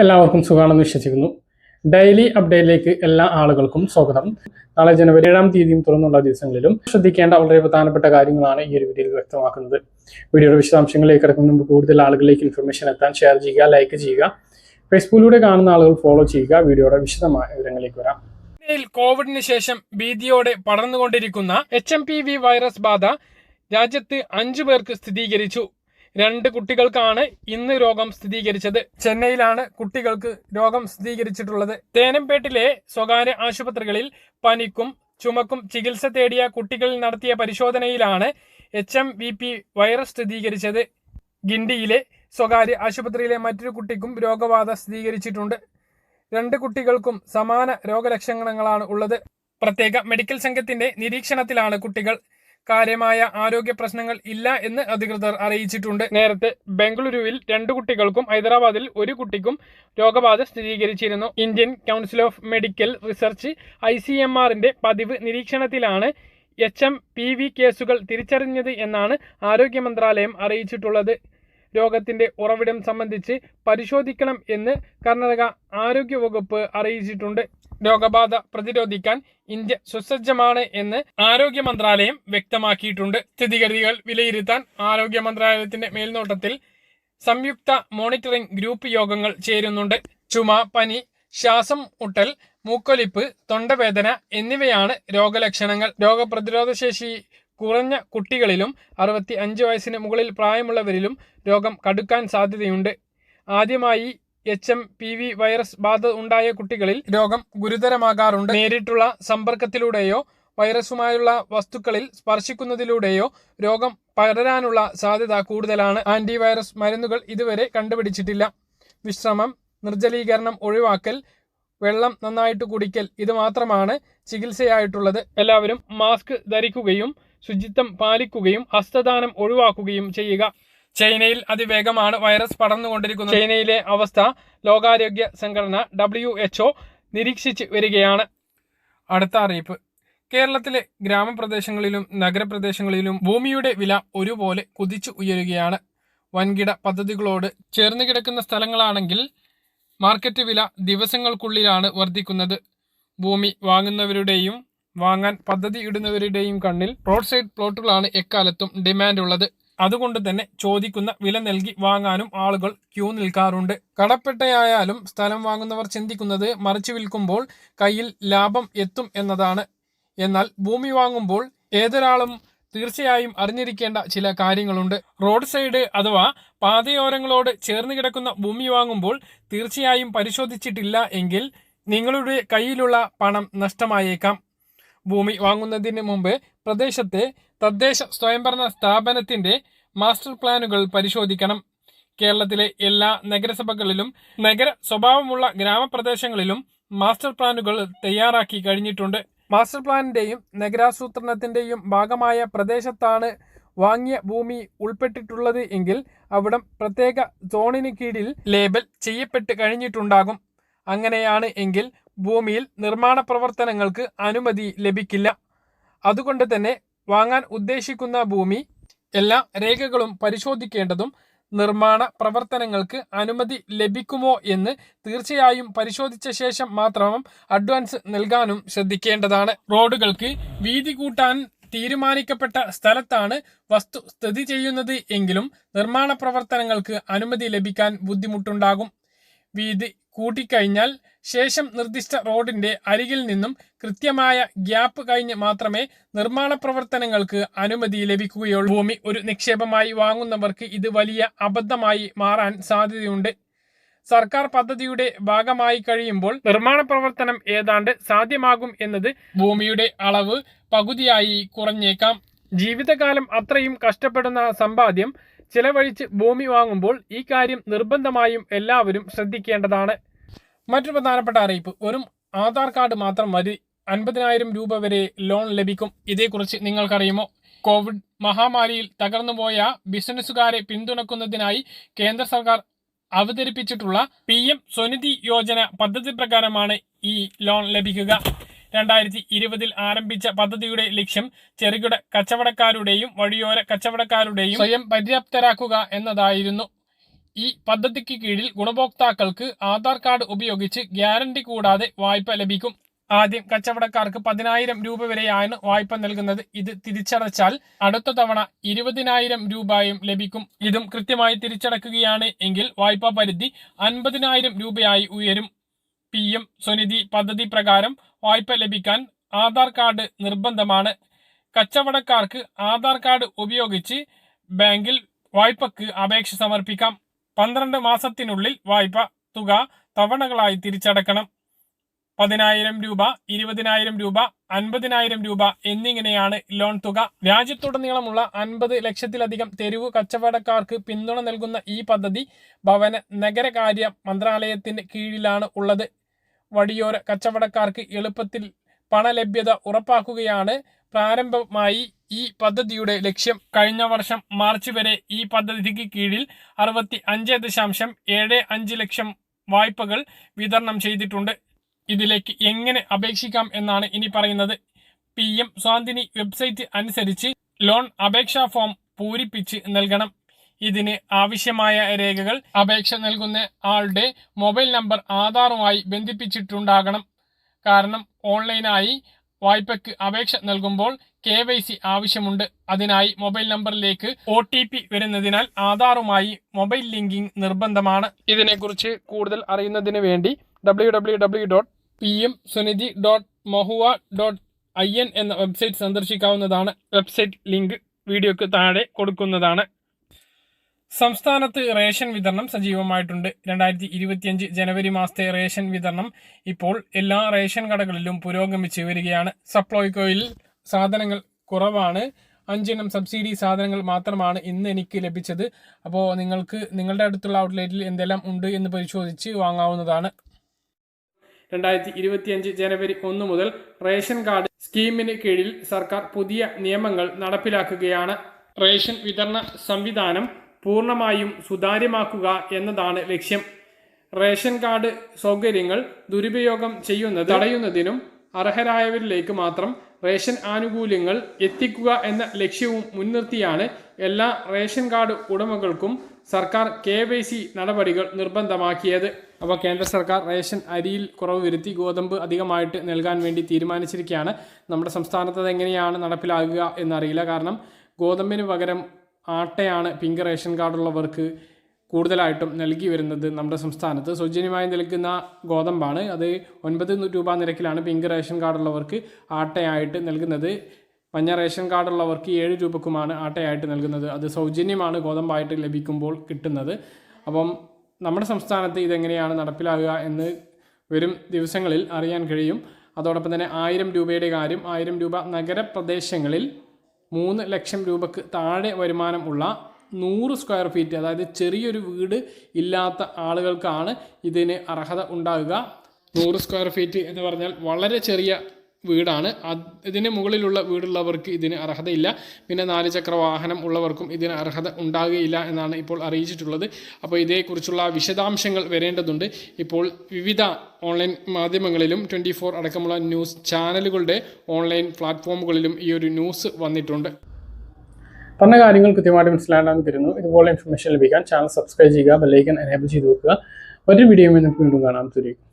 എല്ലാവർക്കും സുഖമാണെന്ന് വിശ്വസിക്കുന്നു. ഡെയിലി അപ്ഡേറ്റിലേക്ക് എല്ലാ ആളുകൾക്കും സ്വാഗതം. നാളെ ജനുവരി ഏഴാം തീയതിയും തുറന്നുള്ള ദിവസങ്ങളിലും ശ്രദ്ധിക്കേണ്ട വളരെ പ്രധാനപ്പെട്ട കാര്യങ്ങളാണ് ഈ ഒരു വീഡിയോയിൽ വ്യക്തമാക്കുന്നത്. വീഡിയോയുടെ വിശദാംശങ്ങളിലേക്ക് കിടക്കുന്ന മുമ്പ് കൂടുതൽ ആളുകളിലേക്ക് ഇൻഫർമേഷൻ എത്താൻ ഷെയർ ചെയ്യുക ലൈക്ക് ചെയ്യുക ഫേസ്ബുക്കിലൂടെ കാണുന്ന ആളുകൾ ഫോളോ ചെയ്യുക. വീഡിയോയുടെ വിശദമായ വിവരങ്ങളിലേക്ക് വരാം. ഇന്ത്യയിൽ കോവിഡിന് ശേഷം ഭീതിയോടെ പടർന്നുകൊണ്ടിരിക്കുന്ന H M P V virus ബാധ രാജ്യത്ത് അഞ്ചു പേർക്ക് സ്ഥിരീകരിച്ചു. രണ്ട് കുട്ടികൾക്കാണ് ഇന്ന് രോഗം സ്ഥിരീകരിച്ചത്. ചെന്നൈയിലാണ് കുട്ടികൾക്ക് രോഗം സ്ഥിരീകരിച്ചിട്ടുള്ളത്. തേനംപേട്ടിലെ സ്വകാര്യ ആശുപത്രികളിൽ പനിക്കും ചുമക്കും ചികിത്സ തേടിയ കുട്ടികളിൽ നടത്തിയ പരിശോധനയിലാണ് H M V P virus സ്ഥിരീകരിച്ചത്. ഗിണ്ടിയിലെ സ്വകാര്യ ആശുപത്രിയിലെ മറ്റൊരു കുട്ടിക്കും രോഗബാധ സ്ഥിരീകരിച്ചിട്ടുണ്ട്. രണ്ട് കുട്ടികൾക്കും സമാന രോഗലക്ഷണങ്ങളാണ് ഉള്ളത്. പ്രത്യേക മെഡിക്കൽ സംഘത്തിന്റെ നിരീക്ഷണത്തിലാണ് കുട്ടികൾ. കാര്യമായ ആരോഗ്യ പ്രശ്നങ്ങൾ ഇല്ല എന്ന് അധികൃതർ അറിയിച്ചിട്ടുണ്ട്. നേരത്തെ ബംഗളൂരുവിൽ രണ്ടു കുട്ടികൾക്കും ഹൈദരാബാദിൽ ഒരു കുട്ടിക്കും രോഗബാധ സ്ഥിരീകരിച്ചിരുന്നു. Indian council of medical research I C M ആറിന്റെ പതിവ് നിരീക്ഷണത്തിലാണ് എച്ച് എം പി വി കേസുകൾ തിരിച്ചറിഞ്ഞത് എന്നാണ് ആരോഗ്യ മന്ത്രാലയം അറിയിച്ചിട്ടുള്ളത്. രോഗത്തിന്റെ ഉറവിടം സംബന്ധിച്ച് പരിശോധിക്കണം എന്ന് കർണാടക ആരോഗ്യ വകുപ്പ് അറിയിച്ചിട്ടുണ്ട്. രോഗബാധ പ്രതിരോധിക്കാൻ ഇന്ത്യ സുസജ്ജമാണ് എന്ന് ആരോഗ്യ മന്ത്രാലയം വ്യക്തമാക്കിയിട്ടുണ്ട്. സ്ഥിതിഗതികൾ വിലയിരുത്താൻ ആരോഗ്യ മന്ത്രാലയത്തിന്റെ മേൽനോട്ടത്തിൽ സംയുക്ത മോണിറ്ററിംഗ് ഗ്രൂപ്പ് യോഗങ്ങൾ ചേരുന്നുണ്ട്. ചുമ പനി ശ്വാസം മുട്ടൽ മൂക്കൊലിപ്പ് തൊണ്ടവേദന എന്നിവയാണ് രോഗലക്ഷണങ്ങൾ. രോഗപ്രതിരോധ ശേഷി കുറഞ്ഞ കുട്ടികളിലും അറുപത്തി അഞ്ച് വയസ്സിന് മുകളിൽ പ്രായമുള്ളവരിലും രോഗം കടുക്കാൻ സാധ്യതയുണ്ട്. ആദ്യമായി H M P V virus ബാധ ഉണ്ടായ കുട്ടികളിൽ രോഗം ഗുരുതരമാകാറുണ്ട്. നേരിട്ടുള്ള സമ്പർക്കത്തിലൂടെയോ വൈറസുമായുള്ള വസ്തുക്കളിൽ സ്പർശിക്കുന്നതിലൂടെയോ രോഗം പടരാനുള്ള സാധ്യത കൂടുതലാണ്. ആന്റിവൈറസ് മരുന്നുകൾ ഇതുവരെ കണ്ടുപിടിച്ചിട്ടില്ല. വിശ്രമം നിർജലീകരണം ഒഴിവാക്കൽ വെള്ളം നന്നായിട്ട് കുടിക്കൽ ഇത് മാത്രമാണ് ചികിത്സയായിട്ടുള്ളത്. എല്ലാവരും മാസ്ക് ധരിക്കുകയും ശുചിത്വം പാലിക്കുകയും ഹസ്തദാനം ഒഴിവാക്കുകയും ചെയ്യുക. ചൈനയിൽ അതിവേഗമാണ് വൈറസ് പടർന്നുകൊണ്ടിരിക്കുന്നത്. ചൈനയിലെ അവസ്ഥ ലോകാരോഗ്യ സംഘടന ഡബ്ല്യു എച്ച്ഒ നിരീക്ഷിച്ച് വരികയാണ്. അടുത്ത അറിയിപ്പ്. കേരളത്തിലെ ഗ്രാമപ്രദേശങ്ങളിലും നഗരപ്രദേശങ്ങളിലും ഭൂമിയുടെ വില ഒരുപോലെ കുതിച്ചു ഉയരുകയാണ്. വൻകിട പദ്ധതികളോട് ചേർന്ന് കിടക്കുന്ന സ്ഥലങ്ങളാണെങ്കിൽ മാർക്കറ്റ് വില ദിവസങ്ങൾക്കുള്ളിലാണ് വർദ്ധിക്കുന്നത്. ഭൂമി വാങ്ങുന്നവരുടെയും വാങ്ങാൻ പദ്ധതി ഇടുന്നവരുടെയും കണ്ണിൽ റോഡ് സൈഡ് പ്ലോട്ടുകളാണ് എക്കാലത്തും ഡിമാൻഡ് ഉള്ളത് അതുകൊണ്ട് തന്നെ ചോദിക്കുന്ന വില നൽകി വാങ്ങാനും ആളുകൾ ക്യൂ നിൽക്കാറുണ്ട്. കടപ്പെട്ടയായാലും സ്ഥലം വാങ്ങുന്നവർ ചിന്തിക്കുന്നത് മറിച്ചു വിൽക്കുമ്പോൾ കയ്യിൽ ലാഭം എത്തും എന്നതാണ്. എന്നാൽ ഭൂമി വാങ്ങുമ്പോൾ ഏതൊരാളും തീർച്ചയായും അറിഞ്ഞിരിക്കേണ്ട ചില കാര്യങ്ങളുണ്ട്. റോഡ് സൈഡ് അഥവാ പാതയോരങ്ങളോട് ചേർന്ന് കിടക്കുന്ന ഭൂമി വാങ്ങുമ്പോൾ തീർച്ചയായും പരിശോധിച്ചിട്ടില്ല എങ്കിൽ നിങ്ങളുടെ കയ്യിലുള്ള പണം നഷ്ടമായേക്കാം. ഭൂമി വാങ്ങുന്നതിന് മുമ്പ് പ്രദേശത്തെ തദ്ദേശ സ്വയംഭരണ സ്ഥാപനത്തിന്റെ മാസ്റ്റർ പ്ലാനുകൾ പരിശോധിക്കണം. കേരളത്തിലെ എല്ലാ നഗരസഭകളിലും നഗര സ്വഭാവമുള്ള ഗ്രാമപ്രദേശങ്ങളിലും മാസ്റ്റർ പ്ലാനുകൾ തയ്യാറാക്കി കഴിഞ്ഞിട്ടുണ്ട്. മാസ്റ്റർ പ്ലാനിന്റെയും നഗരാസൂത്രണത്തിന്റെയും ഭാഗമായ പ്രദേശത്താണ് വാങ്ങിയ ഭൂമി ഉൾപ്പെട്ടിട്ടുള്ളത് എങ്കിൽ അവിടം പ്രത്യേക സോണിന് കീഴിൽ ലേബൽ ചെയ്യപ്പെട്ട് കഴിഞ്ഞിട്ടുണ്ടാകും. അങ്ങനെയാണ് എങ്കിൽ ഭൂമിയിൽ നിർമ്മാണ പ്രവർത്തനങ്ങൾക്ക് അനുമതി ലഭിക്കില്ല. അതുകൊണ്ട് തന്നെ വാങ്ങാൻ ഉദ്ദേശിക്കുന്ന ഭൂമി എല്ലാ രേഖകളും പരിശോധിക്കേണ്ടതും നിർമ്മാണ പ്രവർത്തനങ്ങൾക്ക് അനുമതി ലഭിക്കുമോ എന്ന് തീർച്ചയായും പരിശോധിച്ച ശേഷം മാത്രം അഡ്വാൻസ് നൽകാനും ശ്രദ്ധിക്കേണ്ടതാണ്. റോഡുകൾക്ക് വീതി കൂട്ടാൻ തീരുമാനിക്കപ്പെട്ട സ്ഥലത്താണ് വസ്തു സ്ഥിതി ചെയ്യുന്നത് എങ്കിലും നിർമ്മാണ പ്രവർത്തനങ്ങൾക്ക് അനുമതി ലഭിക്കാൻ ബുദ്ധിമുട്ടുണ്ടാകും. വീതി കൂട്ടിക്കഴിഞ്ഞാൽ ശേഷം നിർദ്ദിഷ്ട റോഡിന്റെ അരികിൽ നിന്നും കൃത്യമായ ഗ്യാപ്പ് കഴിഞ്ഞ് മാത്രമേ നിർമ്മാണ പ്രവർത്തനങ്ങൾക്ക് അനുമതി ലഭിക്കുകയുള്ളൂ. ഭൂമി ഒരു നിക്ഷേപമായി വാങ്ങുന്നവർക്ക് ഇത് വലിയ അബദ്ധമായി മാറാൻ സാധ്യതയുണ്ട്. സർക്കാർ പദ്ധതിയുടെ ഭാഗമായി കഴിയുമ്പോൾ നിർമ്മാണ പ്രവർത്തനം ഏതാണ്ട് സാധ്യമാകും എന്നത് ഭൂമിയുടെ അളവ് പകുതിയായി കുറഞ്ഞേക്കാം. ജീവിതകാലം അത്രയും കഷ്ടപ്പെടുന്ന സമ്പാദ്യം ചിലവഴിച്ച് ഭൂമി വാങ്ങുമ്പോൾ ഈ കാര്യം നിർബന്ധമായും എല്ലാവരും ശ്രദ്ധിക്കേണ്ടതാണ്. മറ്റൊരു പ്രധാനപ്പെട്ട അറിയിപ്പ് വെറും ആധാർ കാർഡ് മാത്രം മതി. അൻപതിനായിരം രൂപ വരെ ലോൺ ലഭിക്കും. ഇതേക്കുറിച്ച് നിങ്ങൾക്കറിയുമോ? കോവിഡ് മഹാമാരിയിൽ തകർന്നുപോയ ബിസിനസ്സുകാരെ പിന്തുണക്കുന്നതിനായി കേന്ദ്ര സർക്കാർ അവതരിപ്പിച്ചിട്ടുള്ള പി എം സ്വനിധി യോജന പദ്ധതി പ്രകാരമാണ് ഈ ലോൺ ലഭിക്കുക. രണ്ടായിരത്തി ഇരുപതിൽ ആരംഭിച്ച പദ്ധതിയുടെ ലക്ഷ്യം ചെറുകിട കച്ചവടക്കാരുടെയും വഴിയോര കച്ചവടക്കാരുടെയും സ്വയം പര്യാപ്തരാക്കുക എന്നതായിരുന്നു. ഈ പദ്ധതിക്ക് കീഴിൽ ഗുണഭോക്താക്കൾക്ക് ആധാർ കാർഡ് ഉപയോഗിച്ച് ഗ്യാരണ്ടി കൂടാതെ വായ്പ ലഭിക്കും. ആദ്യം കച്ചവടക്കാർക്ക് പതിനായിരം രൂപ വരെയാണ് വായ്പ നൽകുന്നത്. ഇത് തിരിച്ചടച്ചാൽ അടുത്ത തവണ ഇരുപതിനായിരം രൂപയും ലഭിക്കും. ഇതും കൃത്യമായി തിരിച്ചടക്കുകയാണ് എങ്കിൽ വായ്പാ പരിധി അൻപതിനായിരം രൂപയായി ഉയരും. പി എം സ്വനിധി പദ്ധതി പ്രകാരം വായ്പ ലഭിക്കാൻ ആധാർ കാർഡ് നിർബന്ധമാണ്. കച്ചവടക്കാർക്ക് ആധാർ കാർഡ് ഉപയോഗിച്ച് ബാങ്കിൽ വായ്പക്ക് അപേക്ഷ സമർപ്പിക്കാം. പന്ത്രണ്ട് മാസത്തിനുള്ളിൽ വായ്പ തുക തവണകളായി തിരിച്ചടക്കണം. പതിനായിരം രൂപ ഇരുപതിനായിരം രൂപ അൻപതിനായിരം രൂപ എന്നിങ്ങനെയാണ് ലോൺ തുക. രാജ്യത്തുടനീളമുള്ള അൻപത് ലക്ഷത്തിലധികം തെരുവ് കച്ചവടക്കാർക്ക് പിന്തുണ നൽകുന്ന ഈ പദ്ധതി ഭവന നഗരകാര്യ മന്ത്രാലയത്തിന്റെ കീഴിലാണ് ഉള്ളത്. വഴിയോര കച്ചവടക്കാർക്ക് എളുപ്പത്തിൽ പണലഭ്യത ഉറപ്പാക്കുകയാണ് പ്രാരംഭമായി ഈ പദ്ധതിയുടെ ലക്ഷ്യം. കഴിഞ്ഞ വർഷം മാർച്ച് വരെ ഈ പദ്ധതിക്ക് കീഴിൽ അറുപത്തി അഞ്ച് ദശാംശം ഏഴ് അഞ്ച് ലക്ഷം വായ്പകൾ വിതരണം ചെയ്തിട്ടുണ്ട്. ഇതിലേക്ക് എങ്ങനെ അപേക്ഷിക്കാം എന്നാണ് ഇനി പറയുന്നത്. പി എം സ്വാന്തിനി വെബ്സൈറ്റ് അനുസരിച്ച് ലോൺ അപേക്ഷാ ഫോം പൂരിപ്പിച്ച് നൽകണം. ഇതിന് ആവശ്യമായ രേഖകൾ അപേക്ഷ നൽകുന്ന ആളുടെ മൊബൈൽ നമ്പർ ആധാറുമായി ബന്ധിപ്പിച്ചിട്ടുണ്ടാകണം. കാരണം ഓൺലൈനായി വായ്പയ്ക്ക് അപേക്ഷ നൽകുമ്പോൾ കെ വൈ സി ആവശ്യമുണ്ട്. അതിനായി മൊബൈൽ നമ്പറിലേക്ക് ഒ ടി പി വരുന്നതിനാൽ ആധാറുമായി മൊബൈൽ ലിങ്കിംഗ് നിർബന്ധമാണ്. ഇതിനെക്കുറിച്ച് കൂടുതൽ അറിയുന്നതിന് വേണ്ടി W W W dot P M Sunidhi dot mohua dot I N എന്ന വെബ്സൈറ്റ് സന്ദർശിക്കാവുന്നതാണ്. വെബ്സൈറ്റ് ലിങ്ക് വീഡിയോക്ക് താഴെ കൊടുക്കുന്നതാണ്. സംസ്ഥാനത്ത് റേഷൻ വിതരണം സജീവമായിട്ടുണ്ട്. രണ്ടായിരത്തി ഇരുപത്തിയഞ്ച് ജനുവരി മാസത്തെ റേഷൻ വിതരണം ഇപ്പോൾ എല്ലാ റേഷൻ കടകളിലും പുരോഗമിച്ച് വരികയാണ്. സപ്ലൈകോയിൽ സാധനങ്ങൾ കുറവാണ്. അഞ്ചിനം സബ്സിഡി സാധനങ്ങൾ മാത്രമാണ് ഇന്ന് എനിക്ക് ലഭിച്ചത്. അപ്പോൾ നിങ്ങൾക്ക് നിങ്ങളുടെ അടുത്തുള്ള ഔട്ട്ലെറ്റിൽ എന്തെല്ലാം ഉണ്ട് എന്ന് പരിശോധിച്ച് വാങ്ങാവുന്നതാണ്. രണ്ടായിരത്തി ഇരുപത്തിയഞ്ച് ജനുവരി ഒന്ന് മുതൽ റേഷൻ കാർഡ് സ്കീമിന് കീഴിൽ സർക്കാർ പുതിയ നിയമങ്ങൾ നടപ്പിലാക്കുകയാണ്. റേഷൻ വിതരണ സംവിധാനം പൂർണമായും സുതാര്യമാക്കുക എന്നതാണ് ലക്ഷ്യം. റേഷൻ കാർഡ് സൗകര്യങ്ങൾ ദുരുപയോഗം ചെയ്യുന്നത് തടയുന്നതിനും അർഹരായവരിലേക്ക് മാത്രം റേഷൻ ആനുകൂല്യങ്ങൾ എത്തിക്കുക എന്ന ലക്ഷ്യവും മുൻനിർത്തിയാണ് എല്ലാ റേഷൻ കാർഡ് ഉടമകൾക്കും സർക്കാർ കെ വൈ സി നടപടികൾ നിർബന്ധമാക്കിയത്. അപ്പോൾ കേന്ദ്ര സർക്കാർ റേഷൻ അരിയിൽ കുറവ് വരുത്തി ഗോതമ്പ് അധികമായിട്ട് നൽകാൻ വേണ്ടി തീരുമാനിച്ചിരിക്കുകയാണ്. നമ്മുടെ സംസ്ഥാനത്ത് അത് എങ്ങനെയാണ് നടപ്പിലാകുക എന്നറിയില്ല. കാരണം ഗോതമ്പിന് പകരം ആട്ടയാണ് പിങ്ക് റേഷൻ കാർഡുള്ളവർക്ക് കൂടുതലായിട്ടും നൽകി വരുന്നത് നമ്മുടെ സംസ്ഥാനത്ത്. സൗജന്യമായി നൽകുന്ന ഗോതമ്പാണ്. അത് ഒൻപത് രൂപ നിരക്കിലാണ് പിങ്ക് റേഷൻ കാർഡുള്ളവർക്ക് ആട്ടയായിട്ട് നൽകുന്നത്. മഞ്ഞ റേഷൻ കാർഡുള്ളവർക്ക് ഏഴ് രൂപക്കുമാണ് ആട്ടയായിട്ട് നൽകുന്നത്. അത് സൗജന്യമാണ് ഗോതമ്പായിട്ട് ലഭിക്കുമ്പോൾ കിട്ടുന്നത്. അപ്പം നമ്മുടെ സംസ്ഥാനത്ത് ഇതെങ്ങനെയാണ് നടപ്പിലാകുക എന്ന് വരും ദിവസങ്ങളിൽ അറിയാൻ കഴിയും. അതോടൊപ്പം തന്നെ ആയിരം രൂപയുടെ കാര്യം ആയിരം രൂപ നഗരപ്രദേശങ്ങളിൽ മൂന്ന് ലക്ഷം രൂപക്ക് താഴെ വരുമാനം ഉള്ള നൂറ് സ്ക്വയർ ഫീറ്റ് അതായത് ചെറിയൊരു വീട് ഇല്ലാത്ത ആളുകൾക്കാണ് ഇതിന് അർഹത ഉണ്ടാകുക നൂറ് സ്ക്വയർ ഫീറ്റ് എന്ന് പറഞ്ഞാൽ വളരെ ചെറിയ വീടാണ്. ഇതിന് മുകളിലുള്ള വീടുള്ളവർക്ക് ഇതിന് അർഹതയില്ല. പിന്നെ നാല് ചക്ര വാഹനം ഉള്ളവർക്കും ഇതിന് അർഹത ഉണ്ടാകുകയില്ല എന്നാണ് ഇപ്പോൾ അറിയിച്ചിട്ടുള്ളത്. അപ്പോൾ ഇതേക്കുറിച്ചുള്ള വിശദാംശങ്ങൾ വരേണ്ടതുണ്ട്. ഇപ്പോൾ വിവിധ ഓൺലൈൻ മാധ്യമങ്ങളിലും ട്വന്റി ഫോർ അടക്കമുള്ള ന്യൂസ് ചാനലുകളുടെ ഓൺലൈൻ പ്ലാറ്റ്ഫോമുകളിലും ഈ ഒരു ന്യൂസ് വന്നിട്ടുണ്ട്. പറഞ്ഞ കാര്യങ്ങൾ കൃത്യമായിട്ട് മനസ്സിലാക്കാൻ തരുന്നു. ഇതുപോലെ ഇൻഫർമേഷൻ ലഭിക്കാൻ ചാനൽ സബ്സ്ക്രൈബ് ചെയ്യുക ബെല്ലൈക്കൻ എനേബിൾ ചെയ്ത് വെക്കുക. ഒരു വീഡിയോ നമുക്ക് വീണ്ടും കാണാം. തുരിക്കും